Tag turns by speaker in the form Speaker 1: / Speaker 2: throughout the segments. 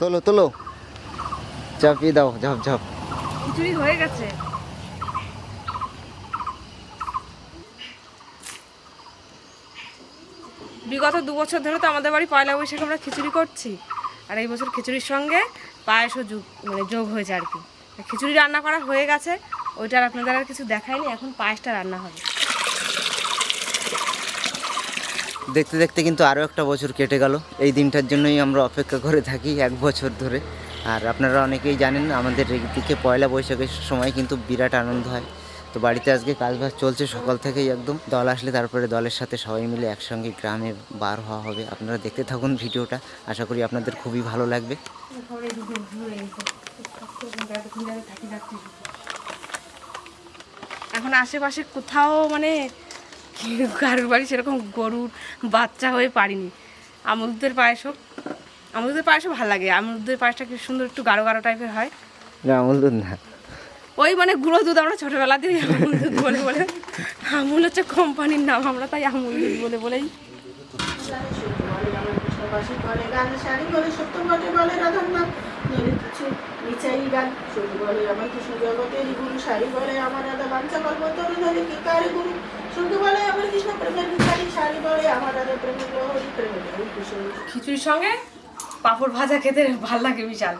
Speaker 1: তোলো তোলো। চাপিয়ে দাও ঝপ ঝপ
Speaker 2: খিচুড়ি হয়ে গেছে। বিগত দু বছর ধরে তো আমাদের বাড়ি পয়লা বৈশাখে আমরা খিচুড়ি করছি। আর এই বছর খিচুড়ির সঙ্গে পায়েসও যোগ মানে যোগ হয়েছে আর কি। খিচুড়ি রান্না করা হয়ে গেছে ওইটা আর আপনাদের আর কিছু দেখায়নি এখন পায়েসটা রান্না হবে।
Speaker 1: দেখতে দেখতে কিন্তু আরও একটা বছর কেটে গেল। এই দিনটার জন্যই আমরা অপেক্ষা করে থাকি এক বছর ধরে। আর আপনারা অনেকেই জানেন, আমাদের দিকে পয়লা বৈশাখের সময় কিন্তু বিরাট আনন্দ হয়। তো বাড়িতে আজকে কাজবাজ চলছে সকাল থেকেই একদম। দল আসলে তারপরে দলের সাথে সবাই মিলে একসঙ্গে গ্রামে বার হওয়া হবে। আপনারা দেখতে থাকুন ভিডিওটা। আশা করি আপনাদের খুবই ভালো লাগবে।
Speaker 2: এখন আশেপাশে কোথাও মানে কারোর বাড়ি সেরকম গরুর বাচ্চা হয়ে পারিনি। আমুদদের পায়েস হোক আমুদদের পায়েসও ভালো লাগে। আমুদদের পায়েসটা কি সুন্দর একটু গাঢ় গাঢ় টাইপের হয়?
Speaker 1: আমল দুধ না।
Speaker 2: ওই মানে গুঁড়ো দুধ আমরা ছোটোবেলা দিয়ে আমুল দুধ বলে বলে। আমুল হচ্ছে কোম্পানির নাম আমরা তাই আমুল দুধ বলে বলেই।
Speaker 3: বলে আমার কৃষ্ণ জগতের গুরু শাড়ি বলে আমার রাধা বাঞ্ছা কল্প তরু ধরে কি কারে গুরু শুরু আমার কৃষ্ণ প্রেমের ভিখারি শাড়ি বলে আমার রাধা প্রেমের লহরি প্রেমের
Speaker 2: খিচুড়ির সঙ্গে পাঁপড় ভাজা খেতে ভালো লাগে বিশাল।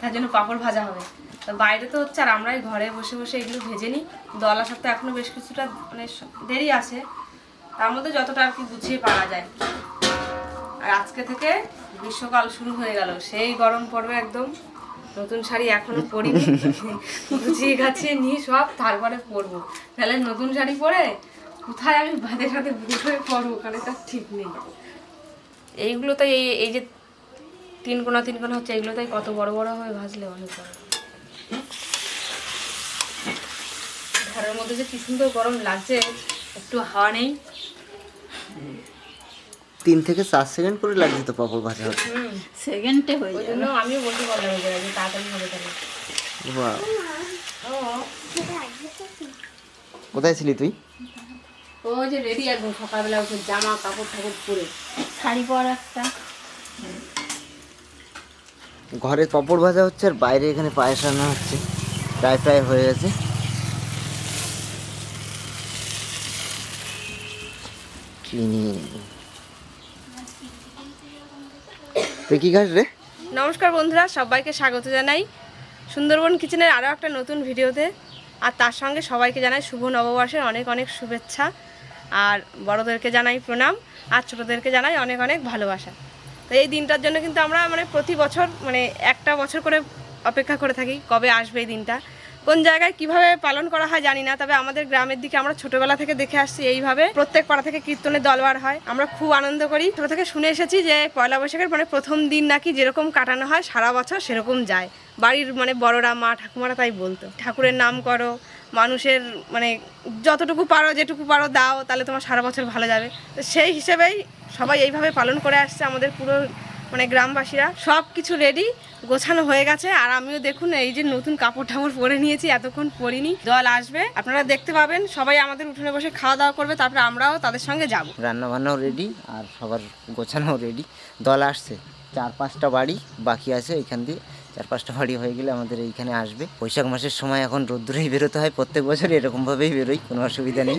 Speaker 2: তার জন্য পাঁপড় ভাজা হবে। তা বাইরে তো হচ্ছে আর আমরাই ঘরে বসে বসে এগুলো ভেজে নিই। দল আসার তো এখনও বেশ কিছুটা মানে দেরি আছে। তার মধ্যে যতটা আর কি গুছিয়ে পারা যায়। আর আজকে থেকে গ্রীষ্মকাল শুরু হয়ে গেল। সেই গরম পড়বে একদম। নতুন শাড়ি এখনও পরিনি। গুছিয়ে গাছিয়ে নিয়ে সব তারপরে পরবো। তাহলে নতুন শাড়ি পরে কোথায় আমি বাদের সাথে বসে পরবো ওখানে তার ঠিক নেই। এইগুলো তো এই এই যে তিন কোনা তিন কোনা হচ্ছে এগুলো তাই কত বড় বড় হয়ে ভাজলে অনেক বড়। ঘরের মধ্যে যে কি সুন্দর গরম লাগছে একটু হাওয়া নেই।
Speaker 1: তিন থেকে চার সেকেন্ড করে লাগছে তো পাপড় ভাজা। হতে
Speaker 3: সেকেন্ডে হয়ে
Speaker 2: ওই জন্য আমিও বলতে পারলাম যে যে তাড়াতাড়ি হবে
Speaker 1: বাহ। কোথায় ছিলি তুই?
Speaker 2: ও যে রেডি একদম সকালবেলা উঠে জামা কাপড় ঠাকুর পরে।
Speaker 3: শাড়ি পর একটা।
Speaker 1: ঘরে পাপড় ভাজা হচ্ছে আর বাইরে এখানে পায়েস রান্না হচ্ছে। প্রায় প্রায় হয়ে গেছে। কি খাস রে?
Speaker 2: নমস্কার বন্ধুরা সবাইকে স্বাগত জানাই। সুন্দরবন কিচেনের আরও একটা নতুন ভিডিওতে। আর তার সঙ্গে সবাইকে জানাই শুভ নববর্ষের অনেক অনেক শুভেচ্ছা। আর বড়োদেরকে জানাই প্রণাম, আর ছোটোদেরকে জানাই অনেক অনেক ভালোবাসা। তো এই দিনটার জন্য কিন্তু আমরা মানে প্রতি বছর মানে একটা বছর করে অপেক্ষা করে থাকি, কবে আসবে এই দিনটা? কোন জায়গায় কীভাবে পালন করা হয় জানি না, তবে আমাদের গ্রামের দিকে আমরা ছোটবেলা থেকে দেখে আসছি এইভাবে প্রত্যেক পাড়া থেকে কীর্তনের দলবার হয়। আমরা খুব আনন্দ করি। ছোট থেকে শুনে এসেছি যে পয়লা বৈশাখের মানে প্রথম দিন নাকি যেরকম কাটানো হয়, সারা বছর সেরকম যায়। বাড়ির মানে বড়রা, মা, ঠাকুমারা তাই বলতো। ঠাকুরের নাম করো মানুষের মানে যতটুকু পারো, যেটুকু পারো দাও, তাহলে তোমার সারা বছর ভালো যাবে। তো সেই হিসেবেই সবাই এইভাবে পালন করে আসছে আমাদের পুরো মানে গ্রামবাসীরা। সব কিছু রেডি গোছানো হয়ে গেছে। আর আমিও দেখুন, এই যে নতুন কাপড় ঠাকুর পরে নিয়েছি, এতক্ষণ পরিনি। দল আসবে। আপনারা দেখতে পাবেন, সবাই আমাদের উঠোনে বসে খাওয়া দাওয়া করবে, তারপরে আমরাও তাদের সঙ্গে যাব।
Speaker 1: রান্না বান্নাও রেডি আর সবার গোছানোও রেডি দল আসছে, চার পাঁচটা বাড়ি বাকি আছে এখান দিয়ে। চার পাঁচটা বাড়ি হয়ে গেলে আমাদের এইখানে আসবে। বৈশাখ মাসের সময় এখন রোদ্দুরেই বেরোতে হয় প্রত্যেক বছর এরকমভাবেই বেরোই কোনো অসুবিধা নেই।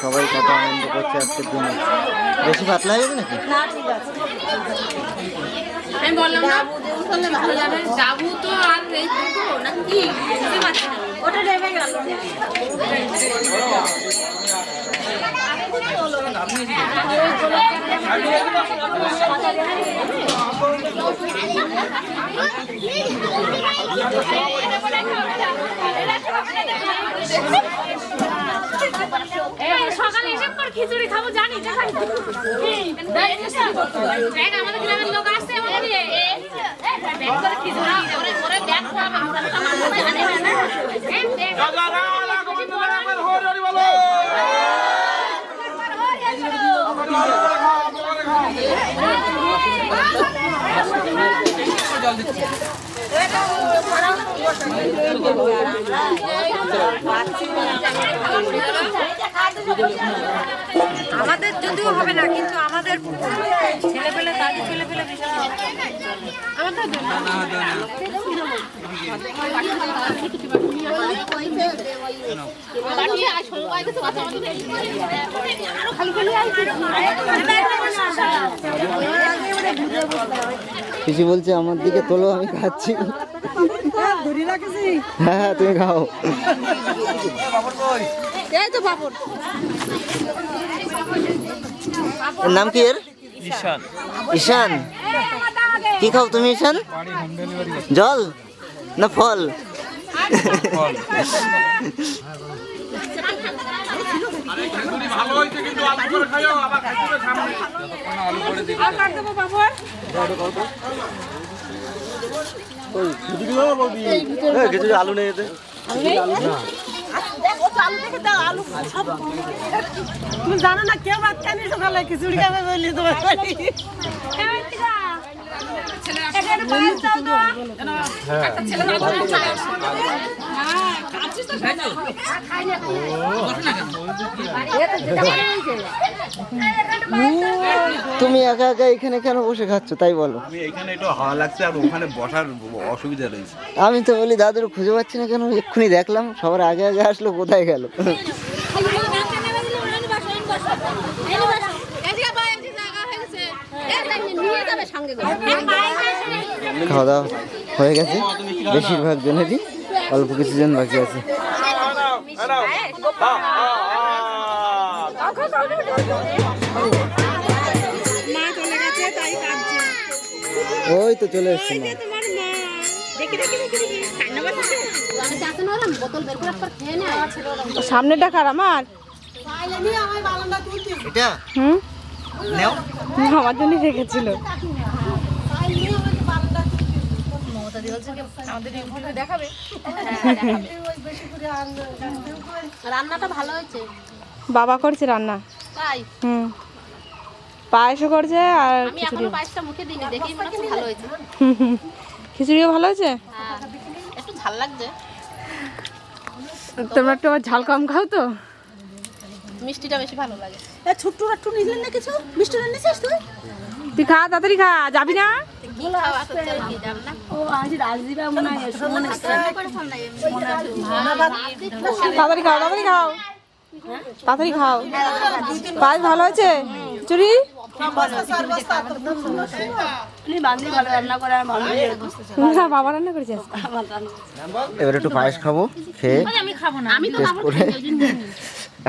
Speaker 1: সবাই কত আনন্দ করছে আজকের দিনে। বেশি পাতলা হয়ে যাবে নাকি?
Speaker 2: আমি বললাম না ভালো যাবে যাব তো আর এই দুটো নাকি? বুঝতে পারছি না। ওটা নেমে গেল।
Speaker 4: সকালে এসে পর খিচুড়ি খাব জানি আমাদের গ্রামের লোক আসছে খিচুড়ি ওরে ওরে ব্যাগ খাওয়াবে মোটা মোটা মানুষ জানে না দেখ দেখ
Speaker 2: আমাদের যদিও হবে না কিন্তু আমাদের ছেলে পেলে তাদের ছেলে পেলে বিশাল
Speaker 1: কিছু বলছে আমার দিকে তোলো আমি খাচ্ছি। হ্যাঁ হ্যাঁ তুমি খাও।
Speaker 2: এই তো বাবুর
Speaker 1: এর নাম কি এর? ঈশান। ঈশান। কি খাও তুমি ঈশান? জল না ফল। কিছু আলু নেই এতে।
Speaker 3: তুমি জানো না কেউ ভাত খানি সকালে? খিচুড়ি খাবে বলি তোমার।
Speaker 1: তুমি একা একা এখানে কেন বসে খাচ্ছ তাই বলো
Speaker 5: আমি এখানে একটু হাওয়া লাগছে আর ওখানে বসার অসুবিধা রয়েছে
Speaker 1: আমি তো বলি দাদুর খুঁজে পাচ্ছি না কেন এক্ষুনি দেখলাম সবার আগে আগে আসলো কোথায় গেল খাওয়া দাওয়া হয়ে গেছে। বেশিরভাগ জনেরই অল্প কিছু জন বাকি আছে। ওই তো চলে এসছে মা।
Speaker 4: বোতল বের করে একবার খেয়ে নে
Speaker 2: সামনেটা কার আমার?
Speaker 1: এটা?
Speaker 2: হুম?
Speaker 1: নেও।
Speaker 2: আমার জন্যই রেখেছিল।
Speaker 4: রান্নাটা ভালো হয়েছে
Speaker 2: বাবা করছে রান্না।
Speaker 4: তাই?
Speaker 2: হুম। পায়েসও করছে আর
Speaker 4: আমি এখনও পায়েসটা মুখে দিইনি দেখেই ভালো হয়েছে।
Speaker 2: খিচুড়িও ভালো হয়েছে?
Speaker 4: হ্যাঁ একটু ঝাল লাগছে।
Speaker 2: তোমরা একটু আবার ঝাল কম খাও তো।
Speaker 4: মিষ্টিটা বেশি ভালো লাগে।
Speaker 3: এ ছোট্ট একটু নিলেন না কিছু মিষ্টি নিছিস তুই?
Speaker 2: তুই খা তাড়াতাড়ি খা যাবি না?
Speaker 3: মনে
Speaker 2: তাড়াতাড়ি খাও তাড়াতাড়ি খাও। তাড়াতাড়ি খাও। পায়েস ভালো হয়েছে খিচুড়ি
Speaker 3: বান্ধি ভালো রান্না করে আর ভালো
Speaker 2: না বাবা রান্না করেছে
Speaker 1: এবার একটু পায়েস খাব খেয়ে
Speaker 4: আমি খাব না আমি তো
Speaker 1: করে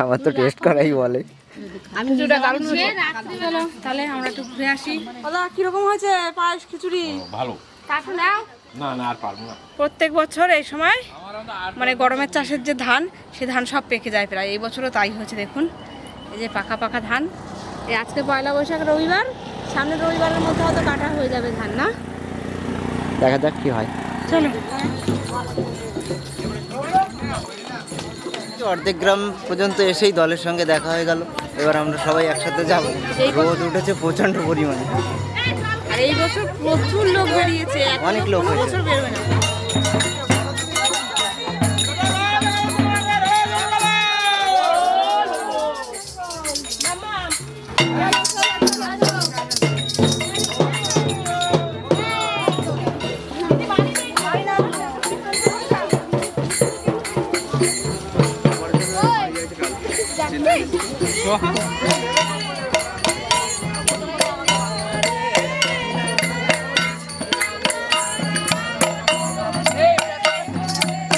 Speaker 1: আমার তো টেস্ট করাই বলে।
Speaker 2: খিচুড়িটা দারুণ হয়েছে। চলো তাহলে আমরা একটু ঘুরে আসি। দাদা কীরকম হয়েছে পায়েস খিচুড়ি?
Speaker 5: ভালো।
Speaker 2: তারপর নাও
Speaker 5: না না আর পারব না।
Speaker 2: প্রত্যেক বছর এই সময় মানে গরমের চাষের যে ধান সে ধান সব পেকে যায় প্রায়। এই বছরও তাই হয়েছে দেখুন। এই যে পাকা পাকা ধান। এই আজকে পয়লা বৈশাখ রবিবার। সামনের রবিবারের মধ্যে হয়তো কাটা হয়ে যাবে ধান না?
Speaker 1: দেখা যাক কি হয়।
Speaker 2: চলো।
Speaker 1: অর্ধেক গ্রাম পর্যন্ত এসেই দলের সঙ্গে দেখা হয়ে গেল। এবার আমরা সবাই একসাথে যাব। রোদ উঠেছে প্রচণ্ড পরিমাণে।
Speaker 2: এই বছর প্রচুর লোক বেরিয়েছে।
Speaker 1: অনেক লোক।
Speaker 2: বছর বেরোবে না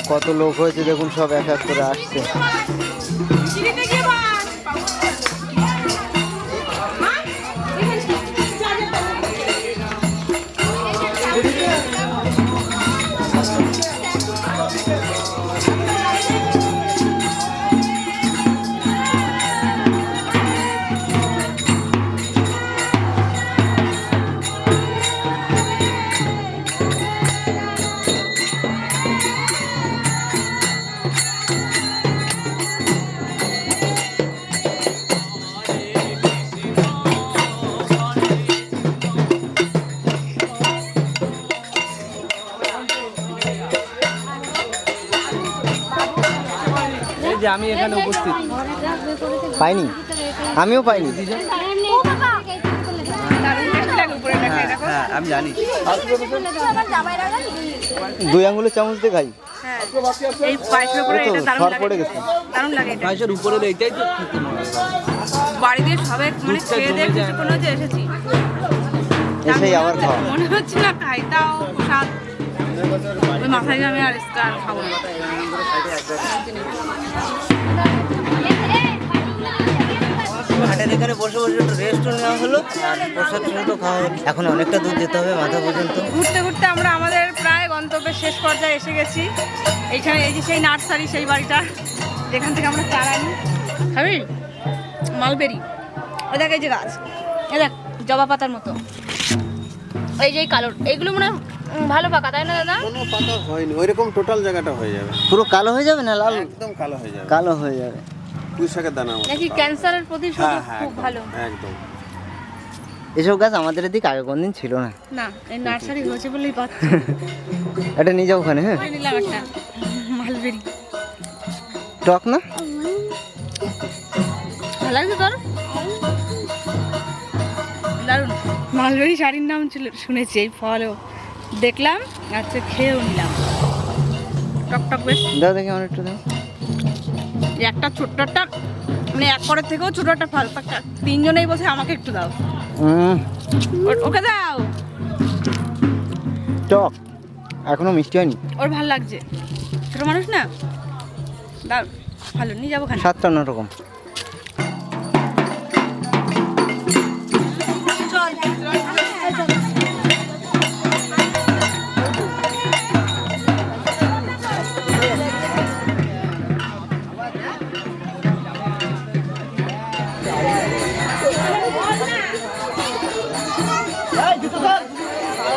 Speaker 1: কত লোক হয়েছে দেখুন সব এক এক করে আসছে।
Speaker 6: যে আমি এখানে উপস্থিত।
Speaker 1: পাইনি? আমিও পাইনি।
Speaker 5: আমি জানি
Speaker 1: দুই আঙুলের চামচ দিয়ে খাই।
Speaker 2: হ্যাঁ। মানে খেয়ে দিয়ে কিছুক্ষণ হচ্ছে এসেছি।
Speaker 1: এসেই আবার খাওয়া।
Speaker 2: মনে হচ্ছে না খাই তাও প্রসাদ। ওই মাথায় আমি আর স্কার খাব না
Speaker 1: হাটের এখানে বসে বসে একটু রেস্টও নেওয়া হলো। প্রসাদ তো খাওয়া হলো। এখন অনেকটা দূর যেতে হবে মাথা পর্যন্ত।
Speaker 2: ঘুরতে ঘুরতে আমরা আমাদের প্রায় গন্তব্যের শেষ পর্যায়ে এসে গেছি। এইখানে এই যে সেই নার্সারি সেই বাড়িটা যেখান থেকে আমরা চারা নিই খাবি? মালবেরি। ওই দেখ এই যে গাছ। এই দেখ জবা পাতার মতো। এই যে এই কালোর এইগুলো মনে হয় ভালো পাকা তাই না দাদা?
Speaker 7: কোনো পাতা হয়নি ওইরকম টোটাল জায়গাটা হয়ে যাবে।
Speaker 1: পুরো কালো হয়ে যাবে না লাল?
Speaker 7: একদম কালো হয়ে যাবে।
Speaker 1: কালো হয়ে যাবে।
Speaker 7: পুঁই শাকের দানা
Speaker 2: নাকি ক্যান্সারের প্রতিশোধ
Speaker 7: হ্যাঁ হ্যাঁ
Speaker 2: খুব
Speaker 7: একদম,
Speaker 2: ভালো?
Speaker 7: একদম।
Speaker 1: এসব গাছ আমাদের এদিকে আগে কোনদিন ছিল না।
Speaker 2: না এই নার্সারি হয়েছে বলেই পাচ্ছি।
Speaker 1: এটা নিয়ে যাও ওখানে হ্যাঁ।
Speaker 2: নিলাম একটা মালবেরি।
Speaker 1: টক না?
Speaker 2: ভালো লাগছে তোর? দারুণ। মালবেরি শাড়ির নাম ছিল শুনেছি এই ফলও। দেখলাম আচ্ছা খেয়েও নিলাম। টক টক বেশ।
Speaker 1: দাও দেখি আমার একটু দাও।
Speaker 2: এই একটা ছোট্ট একটা মানে এক পরের থেকেও ছোট একটা ফল তিনজনেই বসে আমাকে একটু দাও। ওকে দাও।
Speaker 1: টক এখনও মিষ্টি হয়নি?
Speaker 2: ওর ভালো লাগছে। ছোট মানুষ না? দাও ভালো নিয়ে যাব খান
Speaker 1: স্বাদটা অন্যরকম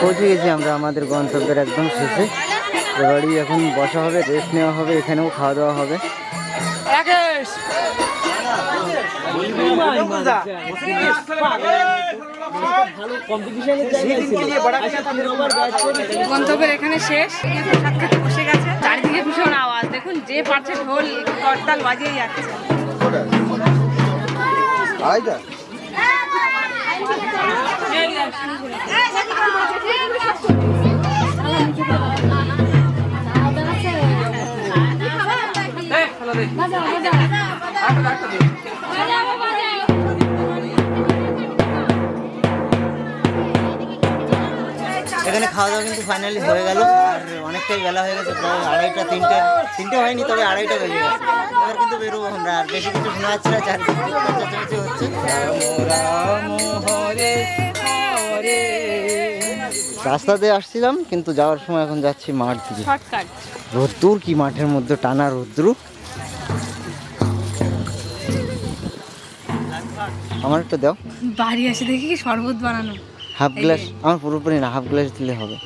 Speaker 1: পৌঁছে গেছি আমরা আমাদের গন্তব্যের একদম শেষে। এবারই এখন বসা হবে রেস্ট নেওয়া হবে এখানেও খাওয়া দাওয়া হবে।
Speaker 2: গন্তব্যের এখানে শেষ। বসে গেছে। চারিদিকে ভীষণ আওয়াজ। দেখুন যে পারছে ঢোল করতাল বাজিয়ে যাচ্ছে। খেলা দে।
Speaker 1: এখানে খাওয়া দাওয়া কিন্তু ফাইনালি হয়ে গেল। আর অনেকটাই বেলা হয়ে গেছে প্রায় আড়াইটা তিনটে তিনটে হয়নি তবে আড়াইটা বেজে গেছে। এবার কিন্তু বেরোবো আমরা আর বেশি কিছু শোনা যাচ্ছে না চারদিকে চেঁচামেচি হচ্ছে। রাস্তা দিয়ে আসছিলাম কিন্তু যাওয়ার সময় এখন যাচ্ছি মাঠ দিকে। রোদ্দুর কি মাঠের মধ্যে টানা রোদ্রু আমার একটু দাও।
Speaker 2: বাড়ি এসে দেখি কি শরবত বানানো।
Speaker 1: হাফ গ্লাস আমার পুরোপুরি না হাফ গ্লাস দিলে হবে।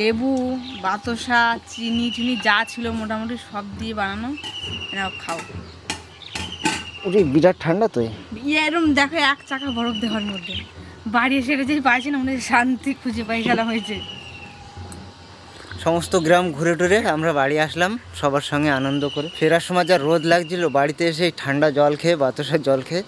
Speaker 2: লেবু বাতাসা চিনি টিনি যা ছিল মোটামুটি সব দিয়ে বানানো। এনাও খাও।
Speaker 1: ওরে বিরাট ঠান্ডা তো।
Speaker 2: ইয়ে এরম দেখো এক চাকা বরফ দেওয়ার মধ্যে। বাড়ি এসে যে পাইছি না মনে শান্তি খুঁজে পাই ফেলা হয়েছে।
Speaker 1: সমস্ত গ্রাম ঘুরে টুরে আমরা বাড়ি আসলাম সবার সঙ্গে আনন্দ করে। ফেরার সময় যা রোদ লাগছিল বাড়িতে এসে ঠান্ডা জল খেয়ে বাতাসের জল খেয়ে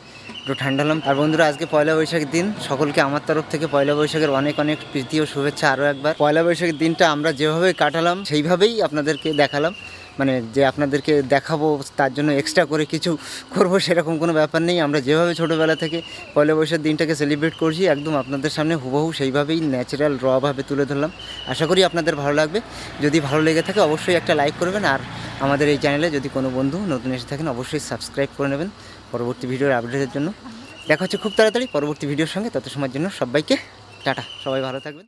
Speaker 1: একটু ঠান্ডা হলাম। আর বন্ধুরা, আজকে পয়লা বৈশাখের দিন। সকলকে আমার তরফ থেকে পয়লা বৈশাখের অনেক অনেক প্রীতি ও শুভেচ্ছা আরও একবার। পয়লা বৈশাখের দিনটা আমরা যেভাবে কাটালাম, সেইভাবেই আপনাদেরকে দেখালাম। মানে যে আপনাদেরকে দেখাবো, তার জন্য এক্সট্রা করে কিছু করব, সেরকম কোনো ব্যাপার নেই। আমরা যেভাবে ছোটোবেলা থেকে পয়লা বৈশাখ দিনটাকে সেলিব্রেট করছি, একদম আপনাদের সামনে হুবহু সেইভাবেই ন্যাচারাল রভাবে তুলে ধরলাম। আশা করি আপনাদের ভালো লাগবে। যদি ভালো লেগে থাকে, অবশ্যই একটা লাইক করবেন। আর আমাদের এই চ্যানেলে যদি কোনো বন্ধু নতুন এসে থাকেন, অবশ্যই সাবস্ক্রাইব করে নেবেন। পরবর্তী ভিডিওর আপডেটের জন্য। দেখা হচ্ছে খুব তাড়াতাড়ি পরবর্তী ভিডিওর সঙ্গে। তত সময়ের জন্য সবাইকে টাটা। সবাই ভালো থাকবেন।